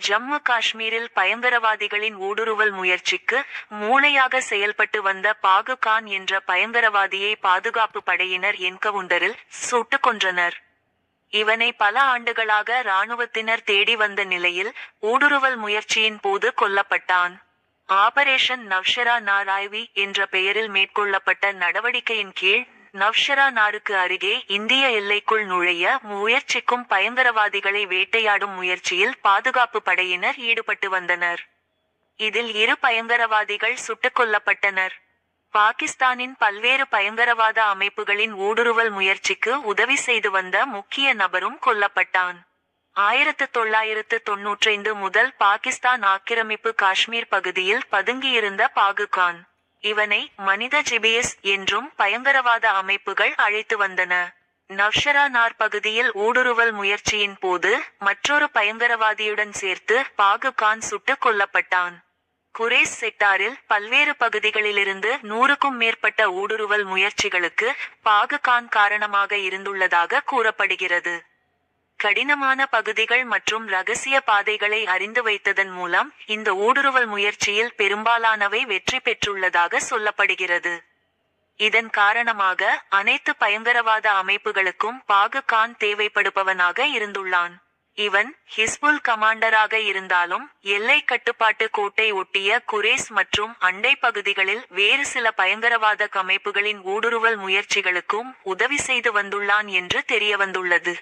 ஜம்மு காஷ்மீரில் பயங்கரவாதிகளின் ஊடுருவல் முயற்சிக்கு மூளையாக செயல்பட்டு வந்த பாகு கான் என்ற பயங்கரவாதியை பாதுகாப்பு படையினர் என்கவுண்டரில் சுட்டுக் கொன்றனர். இவனை பல ஆண்டுகளாக இராணுவத்தினர் தேடி வந்த நிலையில் ஊடுருவல் முயற்சியின் போது கொல்லப்பட்டான். ஆபரேஷன் நவ்ஷரா நாராய்வி என்ற பெயரில் மேற்கொள்ளப்பட்ட நடவடிக்கையின் கீழ் நவ்ஷரா நாருக்கு அருகே இந்திய எல்லைக்குள் நுழைய முயற்சிக்கும் பயங்கரவாதிகளை வேட்டையாடும் முயற்சியில் பாதுகாப்பு படையினர் ஈடுபட்டு வந்தனர். இதில் இரு பயங்கரவாதிகள் சுட்டுக் கொல்லப்பட்டனர். பாகிஸ்தானின் பல்வேறு பயங்கரவாத அமைப்புகளின் ஊடுருவல் முயற்சிக்கு உதவி செய்து வந்த முக்கிய நபரும் கொல்லப்பட்டான். ஆயிரத்து தொள்ளாயிரத்து தொன்னூற்றைந்து முதல் பாகிஸ்தான் ஆக்கிரமிப்பு காஷ்மீர் பகுதியில் பதுங்கியிருந்த பாகுகான். இவனை மனித ஜிபிஎஸ் என்றும் பயங்கரவாத அமைப்புகள் அழைத்து வந்தன. நவ்ஷரா நார் பகுதியில் ஊடுருவல் முயற்சியின் போது மற்றொரு பயங்கரவாதியுடன் சேர்த்து பாகு கான் சுட்டுக் கொல்லப்பட்டான். குரேஸ் செக்டாரில் பல்வேறு பகுதிகளிலிருந்து நூறுக்கும் மேற்பட்ட ஊடுருவல் முயற்சிகளுக்கு பாகு கான் காரணமாக இருந்துள்ளதாக கூறப்படுகிறது. கடினமான பகுதிகள் மற்றும் ரகசிய பாதைகளை அறிந்து வைத்ததன் மூலம் இந்த ஊடுருவல் முயற்சியில் பெரும்பாலானவை வெற்றி பெற்றுள்ளதாக சொல்லப்படுகிறது. இதன் காரணமாக அனைத்து பயங்கரவாத அமைப்புகளுக்கும் பாகு கான் தேவைப்படுபவனாக இருந்துள்ளான். இவன் ஹிஸ்புல் கமாண்டராக இருந்தாலும் எல்லை கட்டுப்பாட்டு கோட்டை ஒட்டிய குரேஸ் மற்றும் அண்டை பகுதிகளில் வேறு சில பயங்கரவாத அமைப்புகளின் ஊடுருவல் முயற்சிகளுக்கும் உதவி செய்து வந்துள்ளான் என்று தெரியவந்துள்ளது.